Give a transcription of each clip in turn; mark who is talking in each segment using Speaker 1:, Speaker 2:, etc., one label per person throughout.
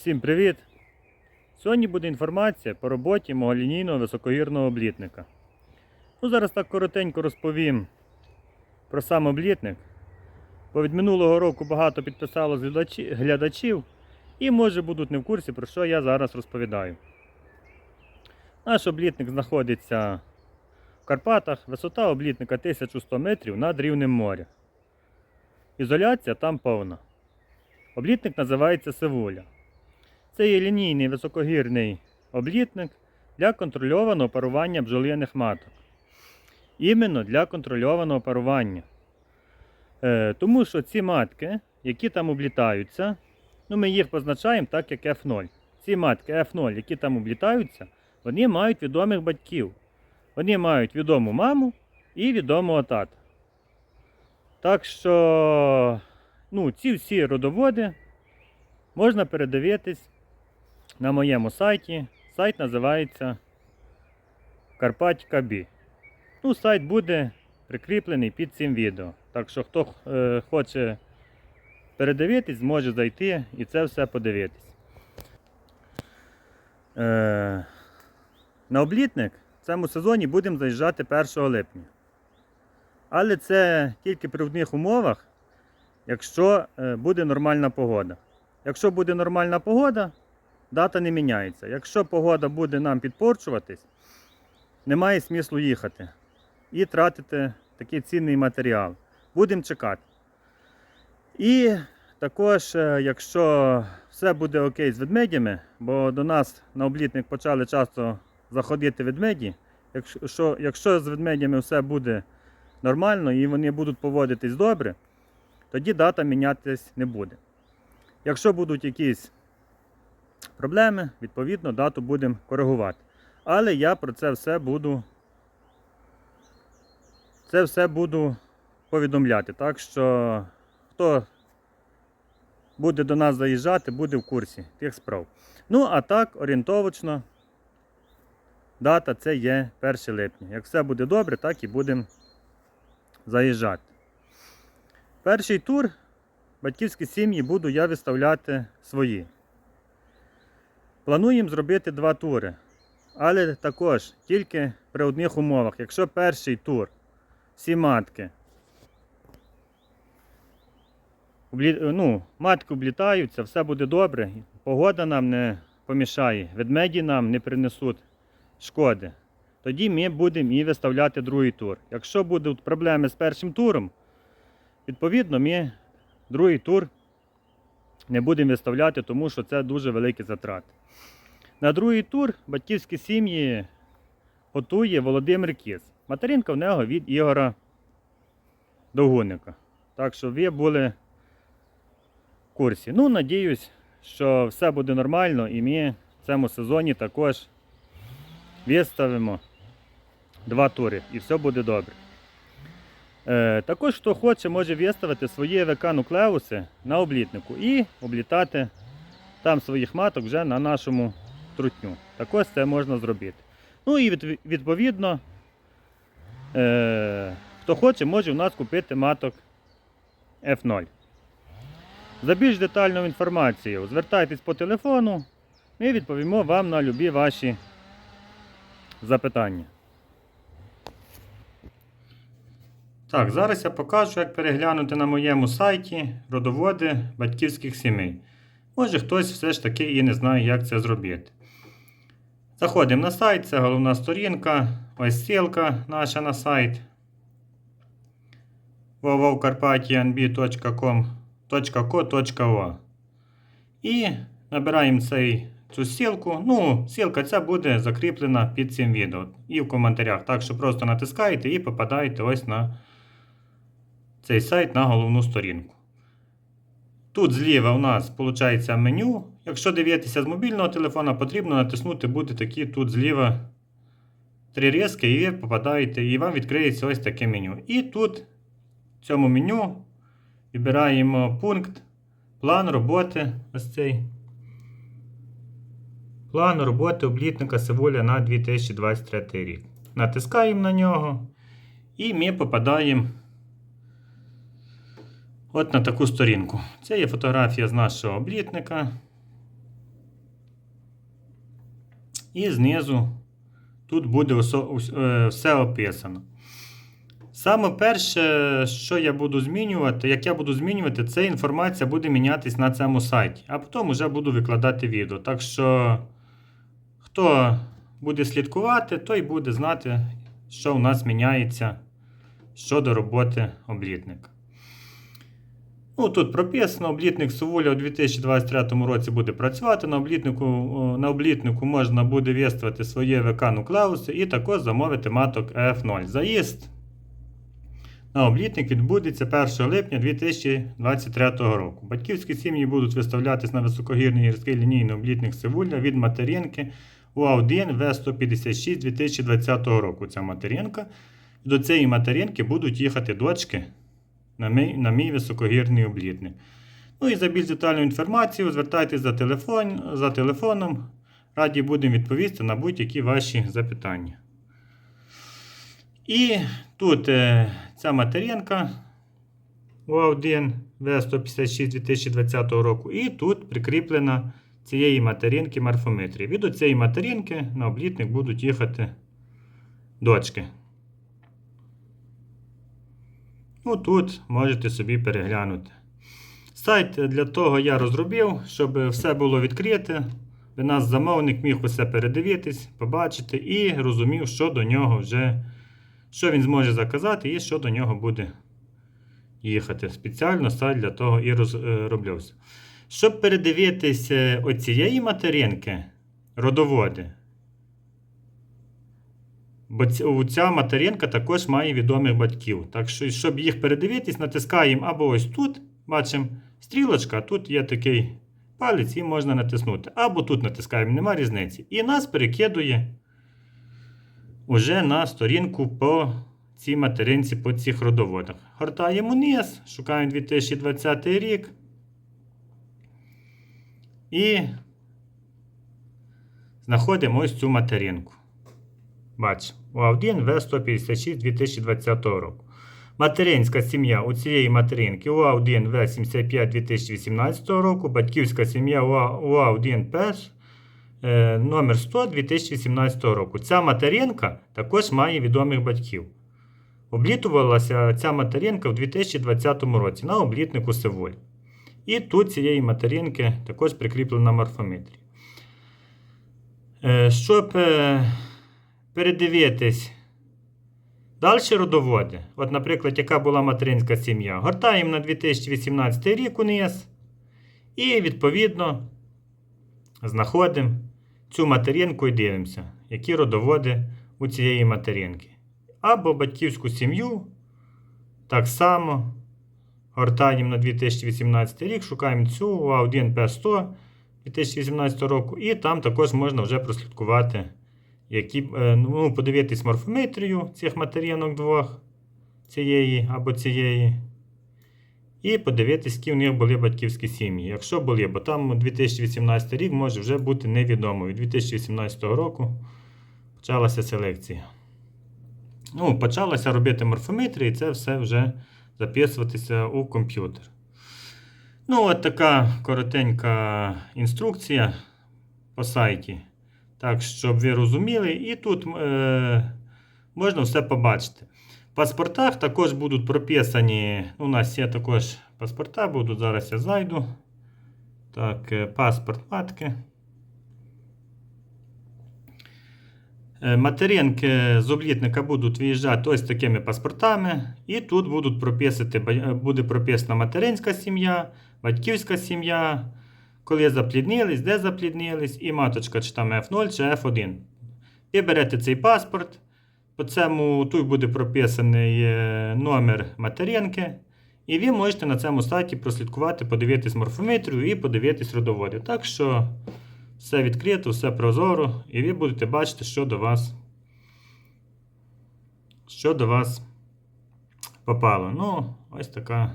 Speaker 1: Всім привіт! Сьогодні буде інформація по роботі мого лінійного високогірного облітника. Ну, зараз так коротенько розповім про сам облітник. Бо від минулого року багато підписало глядачів і може будуть не в курсі, про що я зараз розповідаю. Наш облітник знаходиться в Карпатах, висота облітника 1100 метрів над рівнем моря. Ізоляція там повна. Облітник називається Севуля. Це є лінійний високогірний облітник для контрольованого парування бджолиних маток. Іменно для контрольованого парування. Е, тому що ці матки, які там облітаються, ну ми їх позначаємо так, як F0. Ці матки F0, які там облітаються, вони мають відомих батьків. Вони мають відому маму і відомого тата. Так що ну, ці всі родоводи можна передивитись на моєму сайті. Сайт називається Карпатька Бі. Ну, сайт буде прикріплений під цим відео. Так що хто е, хоче передивитись, зможе зайти і це все подивитись. Е, на облітник в цьому сезоні будемо заїжджати 1 липня. Але це тільки при одних умовах, якщо е, буде нормальна погода. Якщо буде нормальна погода, дата не міняється. Якщо погода буде нам підпорчуватись, немає смислу їхати і тратити такий цінний матеріал. Будемо чекати. І також, е, якщо все буде окей з ведмедями, бо до нас на облітник почали часто заходити ведмеді. Якщо, якщо з ведмедями все буде нормально і вони будуть поводитись добре, тоді дата мінятись не буде. Якщо будуть якісь проблеми, відповідно, дату будемо коригувати. Але я про це все буду. Це все буду повідомляти. Так що хто буде до нас заїжджати, буде в курсі тих справ. Ну, а так, орієнтовочно, дата це є 1 липня. Як все буде добре, так і будемо заїжджати. Перший тур батьківські сім'ї буду я виставляти свої. Плануємо зробити два тури. Але також тільки при одних умовах. Якщо перший тур всі матки ну, матки облітаються, все буде добре, погода нам не помішає, ведмеді нам не принесуть шкоди. Тоді ми будемо і виставляти другий тур. Якщо будуть проблеми з першим туром, відповідно ми другий тур не будемо виставляти, тому що це дуже великі затрати. На другий тур батьківські сім'ї готує Володимир Кіс. Материнка в нього від Ігора Довгуника. Так що ви були в курсі. Ну, надіюсь, що все буде нормально і ми в цьому сезоні також виставимо два тури і все буде добре. Е, також, хто хоче, може виставити свої ВК нуклеуси на облітнику і облітати там своїх маток вже на нашому трутню. Також це можна зробити. Ну і відповідно, е, хто хоче, може у нас купити маток F0. За більш детальну інформацію звертайтесь по телефону, ми відповімо вам на любі ваші запитання. Так, зараз я покажу, як переглянути на моєму сайті родоводи батьківських сімей. Може хтось все ж таки і не знає, як це зробити. Заходимо на сайт, це головна сторінка, ось ссылка наша на сайт www.carpatianb.com.co І набираємо цей, цю ссылку. Ну, ссылка ця буде закріплена під цим відео і в коментарях. Так що просто натискаєте і попадаєте ось на цей сайт на головну сторінку. Тут зліва у нас виходить меню. Якщо дивитися з мобільного телефона, потрібно натиснути буде такі тут зліва три різки, і попадаєте, і вам відкриється ось таке меню. І тут в цьому меню вибираємо пункт план роботи. Ось цей. План роботи облітника Севоля на 2023 рік. Натискаємо на нього і ми попадаємо от на таку сторінку. Це є фотографія з нашого облітника. І знизу тут буде е, все описано. Саме перше, що я буду змінювати, як я буду змінювати, це інформація буде мінятись на цьому сайті, а потім вже буду викладати відео. Так що, хто буде слідкувати, той буде знати, що у нас міняється щодо роботи облітника. Ну, тут прописано, облітник Сувуля у 2023 році буде працювати. На облітнику, на облітнику можна буде вістувати своє ВК нуклеуси і також замовити маток F0. Заїзд на облітник відбудеться 1 липня 2023 року. Батьківські сім'ї будуть виставлятись на високогірний гірський лінійний облітник Сивулля від материнки УА1 В156 2020 року. Ця материнка. До цієї материнки будуть їхати дочки на мій, на мій високогірний облітник. Ну і за більш детальну інформацію звертайтесь за, телефон, за телефоном. Раді будемо відповісти на будь-які ваші запитання. І тут е, ця материнка УА1 В156 2020 року. І тут прикріплена цієї материнки морфометрії. Від цієї материнки на облітник будуть їхати дочки. Ну, тут можете собі переглянути. Сайт для того я розробив, щоб все було відкрите. Ви нас замовник міг усе передивитись, побачити і розумів, що до нього вже, що він зможе заказати і що до нього буде їхати. Спеціально сайт для того і розроблявся. Щоб передивитись е, оцієї материнки, родоводи, Бо ця материнка також має відомих батьків. Так що, щоб їх передивитись, натискаємо або ось тут, бачимо стрілочка, тут є такий палець і можна натиснути. Або тут натискаємо, нема різниці. І нас перекидує уже на сторінку по цій материнці, по цих родоводах. Гортаємо вниз, шукаємо 2020 рік. І знаходимо ось цю материнку. Бач, УА1 В156 2020 року. Материнська сім'я у цієї материнки УА1 В75 2018 року. Батьківська сім'я УА1 ПЕШ е, номер 100 2018 року. Ця материнка також має відомих батьків. Облітувалася ця материнка в 2020 році на облітнику Севоль. І тут цієї материнки також прикріплена морфометрія. Е, Щоб е, передивитись далі родоводи. От, наприклад, яка була материнська сім'я. Гортаємо на 2018 рік униз. І, відповідно, знаходимо цю материнку і дивимося, які родоводи у цієї материнки. Або батьківську сім'ю. Так само. Гортаємо на 2018 рік, шукаємо цю А1 П100 2018 року, і там також можна вже прослідкувати які, е, ну, подивитись морфометрію цих материнок двох, цієї або цієї. І подивитись, які в них були батьківські сім'ї. Якщо були, бо там 2018 рік може вже бути невідомо. Від 2018 року почалася селекція. Ну, почалося робити морфометрію, і це все вже записуватися у комп'ютер. Ну, от така коротенька інструкція по сайті. Так, щоб ви розуміли, і тут е, можна все побачити. В паспортах також будуть прописані. У нас є також паспорта, будуть. Зараз я зайду. Так, е, паспорт матки. Е, Материнки з облітника будуть виїжджати ось такими паспортами. І тут будуть прописати, е, буде прописана материнська сім'я, батьківська сім'я, коли запліднились, де запліднились, і маточка, чи там F0 чи F1. Ви берете цей паспорт. По цьому тут буде прописаний е, номер материнки. І ви можете на цьому сайті прослідкувати, подивитись морфометрію і подивитись родоводи. Так що все відкрито, все прозоро, і ви будете бачити, що до вас, що до вас попало. Ну, ось така.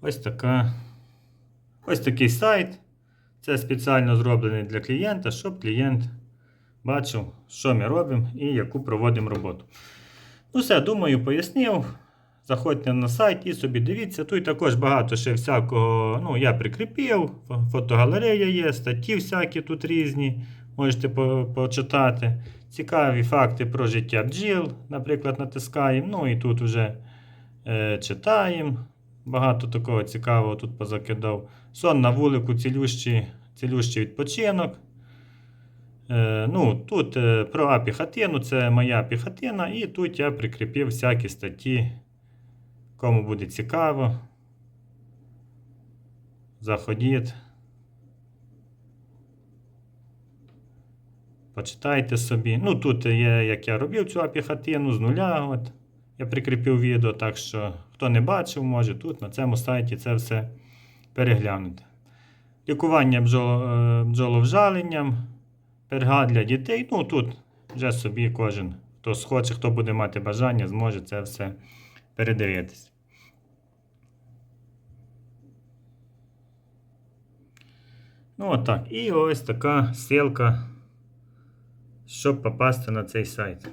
Speaker 1: Ось така. Ось такий сайт. Це спеціально зроблений для клієнта, щоб клієнт бачив, що ми робимо і яку проводимо роботу. Ну, все, думаю, пояснив. Заходьте на сайт і собі дивіться. Тут також багато ще всякого. Ну, я прикріпив, фотогалерея є, статті всякі тут різні. можете по- почитати. Цікаві факти про життя бджіл, наприклад, натискаємо. Ну і тут вже е, читаємо. Багато такого цікавого тут позакидав. Сон на вулику, цілющий, цілющий відпочинок. Е, ну, тут е, про апіхатину, це моя піхатина, і тут я прикріпив всякі статті, кому буде цікаво. Заходіть. Почитайте собі. Ну, тут є, як я робив цю апіхатину з нуля. От. Я прикріпив відео, так що хто не бачив, може тут на цьому сайті це все переглянути. Лікування бджол, е, бджоловжаленням, перга для дітей. Ну тут вже собі кожен, хто схоче, хто буде мати бажання, зможе це все передивитись. Ну, отак. І ось така ссылка, щоб попасти на цей сайт.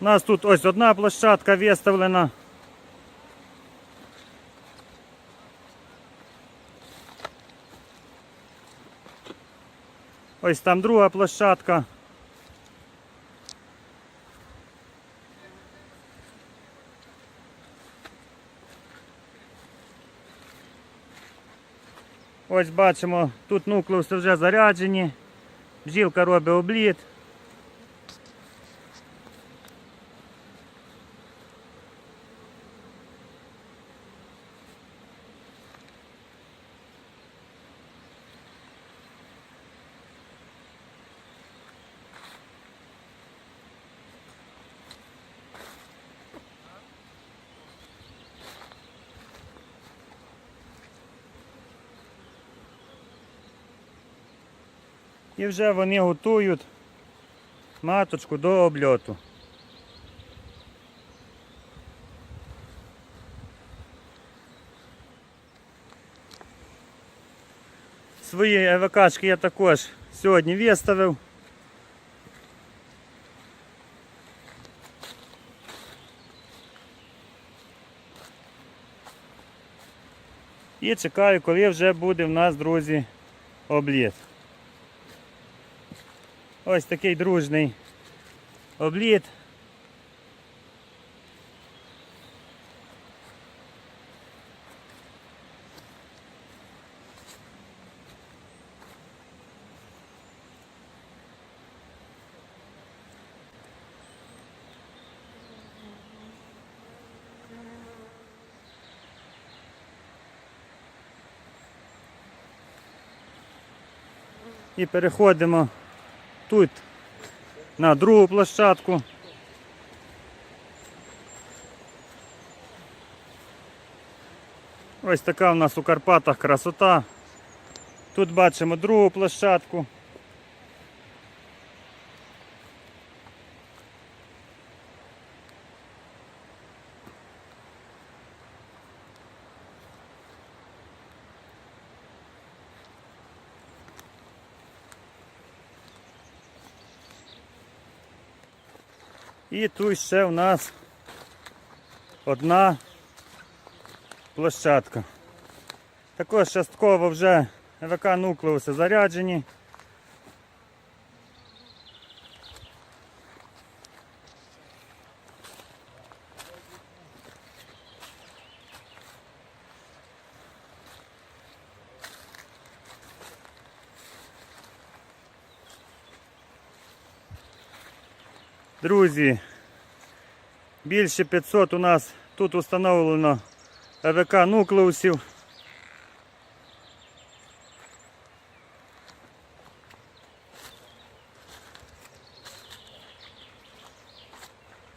Speaker 1: У нас тут ось одна площадка виставлена. Ось там друга площадка. Ось бачимо, тут нуклеуси вже заряджені. Бджілка робить обліт. І вже вони готують маточку до обльоту. Свої ЕВКшки я також сьогодні виставив. І чекаю, коли вже буде в нас, друзі, обліт. Ось такий дружний обліт. І переходимо тут на другу площадку. Ось така у нас у Карпатах красота. Тут бачимо другу площадку. І тут ще у нас одна площадка. Також частково вже ВК нуклеуси заряджені. Друзі, більше 500 у нас тут встановлено АВК нуклеусів.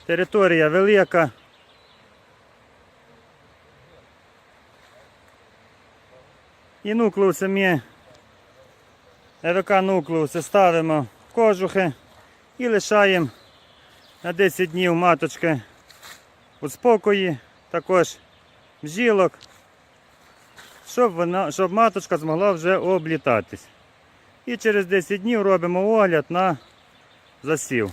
Speaker 1: Територія велика. І нуклеуси ми ЕВК нуклеуси ставимо кожухи і лишаємо на 10 днів маточки у спокої, також бжілок, щоб, вона, щоб маточка змогла вже облітатись. І через 10 днів робимо огляд на засів.